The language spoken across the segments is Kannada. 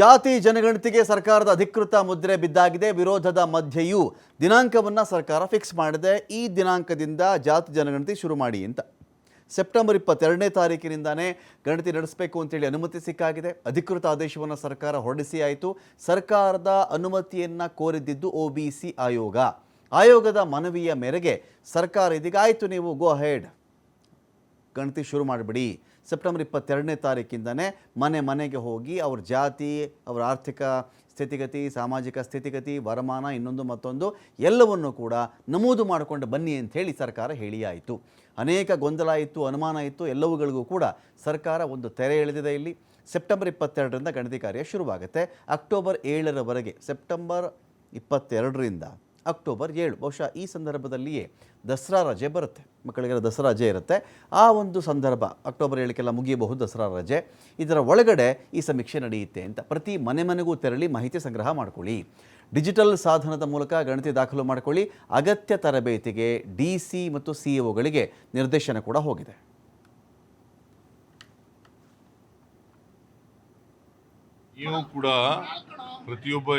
ಜಾತಿ ಜನಗಣತಿಗೆ ಸರ್ಕಾರದ ಅಧಿಕೃತ ಮುದ್ರೆ ಬಿದ್ದಾಗಿದೆ. ವಿರೋಧದ ಮಧ್ಯೆಯೂ ದಿನಾಂಕವನ್ನು ಸರ್ಕಾರ ಫಿಕ್ಸ್ ಮಾಡಿದೆ. ಈ ದಿನಾಂಕದಿಂದ ಜಾತಿ ಜನಗಣತಿ ಶುರು ಮಾಡಿ ಅಂತ. ಸೆಪ್ಟೆಂಬರ್ ಇಪ್ಪತ್ತೆರಡನೇ ತಾರೀಕಿನಿಂದಾನೇ ಗಣತಿ ನಡೆಸಬೇಕು ಅಂತೇಳಿ ಅನುಮತಿ ಸಿಕ್ಕಾಗಿದೆ. ಅಧಿಕೃತ ಆದೇಶವನ್ನು ಸರ್ಕಾರ ಹೊರಡಿಸಿ ಆಯಿತು. ಸರ್ಕಾರದ ಅನುಮತಿಯನ್ನು ಕೋರಿದ್ದಿದ್ದು ಒ ಬಿ ಸಿ ಆಯೋಗ. ಆಯೋಗದ ಮನವಿಯ ಮೇರೆಗೆ ಸರ್ಕಾರ ಇದೀಗ, ಆಯಿತು ನೀವು ಗೋ ಹೆಡ್ ಗಣತಿ ಶುರು ಮಾಡಿಬಿಡಿ. ಸೆಪ್ಟೆಂಬರ್ ಇಪ್ಪತ್ತೆರಡನೇ ತಾರೀಕಿಂದನೇ ಮನೆ ಮನೆಗೆ ಹೋಗಿ ಅವ್ರ ಜಾತಿ, ಅವರ ಆರ್ಥಿಕ ಸ್ಥಿತಿಗತಿ, ಸಾಮಾಜಿಕ ಸ್ಥಿತಿಗತಿ, ವರಮಾನ, ಇನ್ನೊಂದು ಮತ್ತೊಂದು ಎಲ್ಲವನ್ನು ಕೂಡ ನಮೂದು ಮಾಡಿಕೊಂಡು ಬನ್ನಿ ಅಂತ ಹೇಳಿ ಸರ್ಕಾರ ಹೇಳಿ ಆಯಿತು ಅನೇಕ ಗೊಂದಲ ಇತ್ತು, ಅನುಮಾನ ಇತ್ತು, ಎಲ್ಲವುಗಳಿಗೂ ಕೂಡ ಸರ್ಕಾರ ಒಂದು ತೆರೆ ಎಳೆದಿದೆ ಇಲ್ಲಿ. ಸೆಪ್ಟೆಂಬರ್ ಇಪ್ಪತ್ತೆರಡರಿಂದ ಗಣತಿ ಕಾರ್ಯ ಶುರುವಾಗುತ್ತೆ. ಅಕ್ಟೋಬರ್ ಏಳರವರೆಗೆ, ಸೆಪ್ಟೆಂಬರ್ ಇಪ್ಪತ್ತೆರಡರಿಂದ ಅಕ್ಟೋಬರ್ ಏಳು. ಬಹುಶಃ ಈ ಸಂದರ್ಭದಲ್ಲಿಯೇ ದಸರಾ ರಜೆ ಬರುತ್ತೆ. ಮಕ್ಕಳಿಗೆಲ್ಲ ದಸರಾ ರಜೆ ಇರುತ್ತೆ. ಆ ಒಂದು ಸಂದರ್ಭ ಅಕ್ಟೋಬರ್ ಏಳಕ್ಕೆಲ್ಲ ಮುಗಿಯಬಹುದು ದಸರಾ ರಜೆ. ಇದರ ಒಳಗಡೆ ಈ ಸಮೀಕ್ಷೆ ನಡೆಯುತ್ತೆ ಅಂತ. ಪ್ರತಿ ಮನೆ ಮನೆಗೂ ತೆರಳಿ ಮಾಹಿತಿ ಸಂಗ್ರಹ ಮಾಡ್ಕೊಳ್ಳಿ. ಡಿಜಿಟಲ್ ಸಾಧನದ ಮೂಲಕ ಗಣತಿ ದಾಖಲು ಮಾಡ್ಕೊಳ್ಳಿ. ಅಗತ್ಯ ತರಬೇತಿಗೆ ಡಿ ಸಿ ಮತ್ತು ಸಿ ಒಗಳಿಗೆ ನಿರ್ದೇಶನ ಕೂಡ ಹೋಗಿದೆ. ನೀವು ಕೂಡ ಪ್ರತಿಯೊಬ್ಬ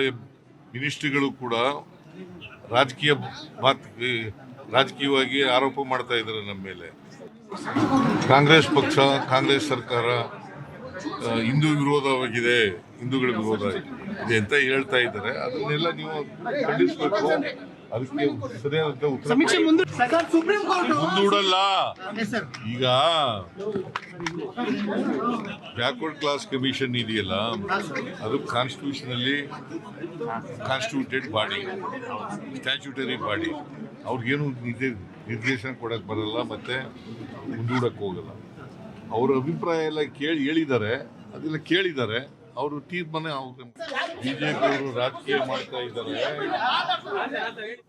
ಮಿನಿಸ್ಟ್ರಿಗಳು ಕೂಡ ರಾಜಕೀಯ ಮಾತ್ ರಾಜಕೀಯವಾಗಿ ಆರೋಪ ಮಾಡ್ತಾ ಇದ್ದಾರೆ ನಮ್ಮ ಮೇಲೆ. ಕಾಂಗ್ರೆಸ್ ಪಕ್ಷ ಕಾಂಗ್ರೆಸ್ ಸರ್ಕಾರ ಹಿಂದೂ ವಿರೋಧವಾಗಿದೆ ಹಿಂದೂಗಳ ವಿರೋಧ ಇದೆ ಅಂತ ಹೇಳ್ತಾ ಇದ್ದಾರೆ. ಅದನ್ನೆಲ್ಲ ನೀವು ಖಂಡಿಸಬೇಕು. ಅದಕ್ಕೆ ಸರಿಯಾದಂತ ಉತ್ತರ ಮುಂದೂಡಲ್ಲ ಈಗ ಬ್ಯಾಕ್ವರ್ಡ್ ಕ್ಲಾಸ್ ಕಮಿಷನ್ ಇದೆಯಲ್ಲ ಅದು ಕಾನ್ಸ್ಟಿಟ್ಯೂಷನ್ ಅಲ್ಲಿ ಕಾನ್ಸ್ಟಿಟ್ಯೂಟೆಡ್ ಬಾಡಿ ಸ್ಟ್ಯಾಚ್ಯೂಟರಿ ಬಾಡಿ ಅವ್ರಿಗೇನು ನಿರ್ದೇ ನಿರ್ದೇಶನ ಕೊಡಕ್ಕೆ ಬರಲ್ಲ ಮತ್ತೆ ಮುಂದೂಡಕ್ ಹೋಗಲ್ಲ. ಅವ್ರ ಅಭಿಪ್ರಾಯ ಎಲ್ಲ ಕೇಳಿ ಹೇಳಿದ್ದಾರೆ ಅದೆಲ್ಲ ಕೇಳಿದ್ದಾರೆ ಅವರು ತೀರ್ಮಾನ ಬಿಜೆಪಿ ಅವರು ರಾಜಕೀಯ ಮಾಡ್ತಾ ಇದ್ದಾರೆ.